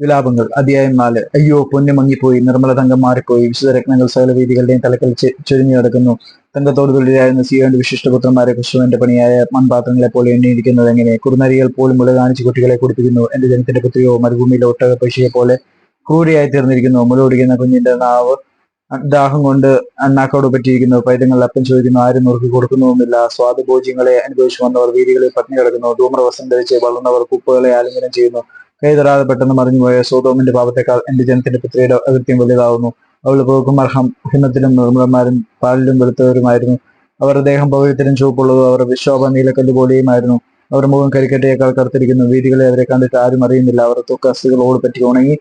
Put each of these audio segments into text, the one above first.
വിലാപങ്ങൾ. അധ്യായം നാല്. അയ്യോ പൊന്നു മങ്ങിപ്പോയി നിർമ്മല തങ്കം മാറിപ്പോയി. വിശുദ്ധരത്നങ്ങൾ സകല വീതികളുടെയും തലക്കൽ ചൊരിഞ്ഞു കിടക്കുന്നു. തങ്കത്തോട് തുള്ളിയായിരുന്ന സിയോന്റെ വിശിഷ്ടപുത്രന്മാരെ കൃഷ്ണന്റെ പണിയായ മൺപാത്രങ്ങളെ പോലെ എണ്ണിയിരിക്കുന്നത് എങ്ങനെ? കുറുനരികൾ പോലും മുള കാണിച്ച് കുട്ടികളെ കുടിപ്പിക്കുന്നു. എന്റെ ജനത്തിന്റെ പുത്രിയോ മരുഭൂമിയിലെ ഒട്ടക പക്ഷിയെ പോലെ ക്രൂരിയായി തീർന്നിരിക്കുന്നു. മുലോടിക്കുന്ന കുഞ്ഞിന്റെ നാവ് ദാഹം കൊണ്ട് അണ്ണാക്കോട് പറ്റിയിരിക്കുന്നു. പൈതങ്ങൾ അപ്പം ചോദിക്കുന്നു ആരും നുറുക്കി കൊടുക്കുന്നുമില്ല സ്വാദുഭോജ്യങ്ങളെ അനുഭവിച്ചു വന്നവർ വീതികളിൽ പത്നി കിടക്കുന്നു. ധൂമ്രവസ്ത്രം ധരിച്ച് വളർന്നവർ കുപ്പുകളെ ആലിംഗനം ചെയ്യുന്നു. കൈതൊടാതെ പെട്ടെന്ന് മറിഞ്ഞുപോയ സോതോമിന്റെ പാപത്തെക്കാൾ എന്റെ ജനത്തിന്റെ പുത്രിയുടെ അകൃത്യം വലുതാവുന്നു അവൾ പോക്കുമാർ ഹിമത്തിലും നിർമ്മലന്മാരും പാലിലും വെളുത്തവരുമായിരുന്നു. അവരുടെ ദേഹം പവിഴത്തിലും ചുവപ്പുള്ളതും അവരുടെ വിശോഭ നീലക്കല്ല് പോലെയുമായിരുന്നു അവർ മുഖം കരിക്കട്ടയേക്കാൾ കറുത്തിരിക്കുന്നു. വീതികളെ അവരെ കണ്ടിട്ട് ആരും അറിയുന്നില്ല. അവർ തൊക്കസ്തുകളോട് പറ്റി ഉണങ്ങി.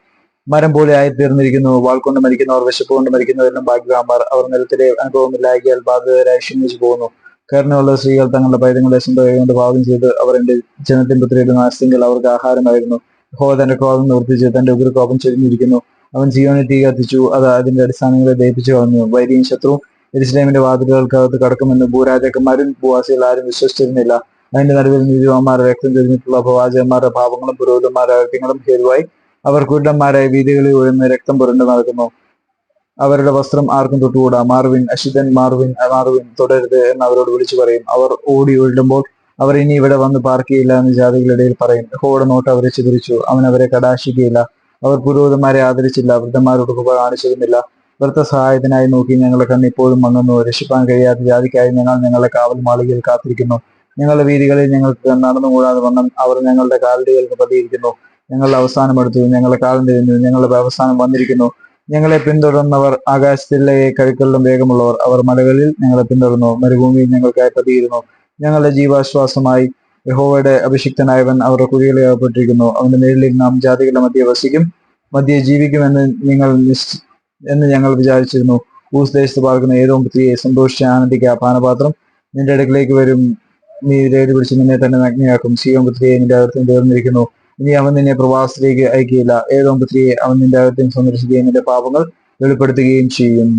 മരം പോലെ ആയിത്തീർന്നിരിക്കുന്നു. വാൾ കൊണ്ട് മരിക്കുന്നവർ വിശപ്പ് കൊണ്ട് മരിക്കുന്നവരിലും ഭാഗ്യവാന്മാർ. അവർ നിലത്തിലെ അനുഭവമില്ലായകിയാൽ ബാധിതരായി ക്ഷീണിച്ചു പോകുന്നു. കരുണയുള്ള സ്ത്രീകൾ തങ്ങളുടെ പൈതങ്ങളെ സ്വന്തം കൈകൊണ്ട് പാകം ചെയ്ത് അവർ എന്റെ ജനത്തിൻ പുത്രിയുടെ നാശത്തിങ്കിൽ അവർക്ക് ആഹാരമായിരുന്നു. ഹോ തന്റെ ക്രോധം നിവർത്തിച്ച് തന്റെ ഉഗ്രകോപം ചെരിഞ്ഞിരിക്കുന്നു. അവൻ ജീവനെ തീ കത്തിച്ചു അത് അതിന്റെ അടിസ്ഥാനങ്ങളെ ദയിപ്പിച്ചു കളഞ്ഞു. ശത്രു എരുസലേമിന്റെ വാതിലുകൾക്കകത്ത് കടക്കുമെന്ന് ഭൂരാജാക്കന്മാരും ഭൂവാസികൾ ആരും വിശ്വസിച്ചിരുന്നില്ല. അതിന്റെ നടുവിൽ നീതിവാന്മാരുടെ രക്തം ചൊരിഞ്ഞിട്ടുള്ള പ്രവാചകന്മാരുടെ പാപങ്ങളും പുരോഹിതന്മാരുടെ അകത്യങ്ങളും ഹേതുവായി. അവർ കുരുടന്മാരായ വീതികളിൽ ഉയർന്ന് രക്തം പുരണ്ടു നടക്കുന്നു. അവരുടെ വസ്ത്രം ആർക്കും തൊട്ടുകൂടാ. മാർവിൻ അശുദ്ധൻ മാർവിൻ മാർവിൻ തുടരുത് എന്ന് അവരോട് വിളിച്ചു പറയും. അവർ ഓടി ഒഴിടുമ്പോൾ അവർ ഇനി ഇവിടെ വന്ന് പാർക്ക് ചെയ്യില്ല എന്ന് ജാതികളിടയിൽ പറയും. ഹോട് നോട്ട് അവരെ ചിതറിച്ചു. അവൻ അവരെ കടാശിക്കുകയില്ല. അവർ പുരോഹിതന്മാരെ ആദരിച്ചില്ല. വൃദ്ധന്മാരോട് ഉപ കാണിച്ചിരുന്നില്ല വൃത്ത സഹായത്തിനായി നോക്കി ഞങ്ങളുടെ കണ്ണിപ്പോഴും മങ്ങുന്നു. രക്ഷിപ്പാൻ കഴിയാത്ത ജാതിക്കായി ഞങ്ങൾ ഞങ്ങളുടെ കാവൽ മാളികയിൽ കാത്തിരിക്കുന്നു. ഞങ്ങളുടെ വീതികളിൽ ഞങ്ങൾക്ക് നടന്നുകൂടാതെ വണ്ണം അവർ ഞങ്ങളുടെ കാലടികൾക്ക് പതിയിരിക്കുന്നു. ഞങ്ങളുടെ അവസാനം എടുത്തു ഞങ്ങളുടെ കാലം തിരിഞ്ഞു. ഞങ്ങളുടെ അവസാനം വന്നിരിക്കുന്നു. ഞങ്ങളെ പിന്തുടർന്നവർ ആകാശത്തിലെ കഴുക്കളിലും വേഗമുള്ളവർ അവർ മലകളിൽ ഞങ്ങളെ പിന്തുടർന്നു. മരുഭൂമിയിൽ ഞങ്ങൾക്കായി പതിയിരുന്നു. ഞങ്ങളുടെ ജീവാശ്വാസമായി യഹോവയുടെ അഭിഷിക്തനായവൻ അവരുടെ കുഴികളെ ഏർപ്പെട്ടിരിക്കുന്നു. അവന്റെ നേരിലേക്ക് നാം ജാതികളുടെ മധ്യ വസിക്കും മധ്യ ജീവിക്കുമെന്ന് നിങ്ങൾ എന്ന് ഞങ്ങൾ വിചാരിച്ചിരുന്നു. ഊസ് ദേശത്ത് പാർക്കുന്ന ഏതോ പുത്രിയെ സന്തോഷിച്ച് ആനന്ദിക്കുക. പാനപാത്രം നിന്റെ അടുക്കിലേക്ക് വരും. നീ രേടി പിടിച്ച് നിന്നെ തന്നെ നഗ്നയാക്കും. സിയോം പുത്രിയെ നിന്റെ അകത്തും തീർന്നിരിക്കുന്നു ഇനി അവൻ നിന്നെ പ്രവാസത്തിലേക്ക് അയക്കുകയില്ല. ഏതോ പുത്രിയെ അവൻ നിന്റെ അകത്തും സന്ദർശിക്കുകയും നിന്റെ പാപങ്ങൾ വെളിപ്പെടുത്തുകയും ചെയ്യും.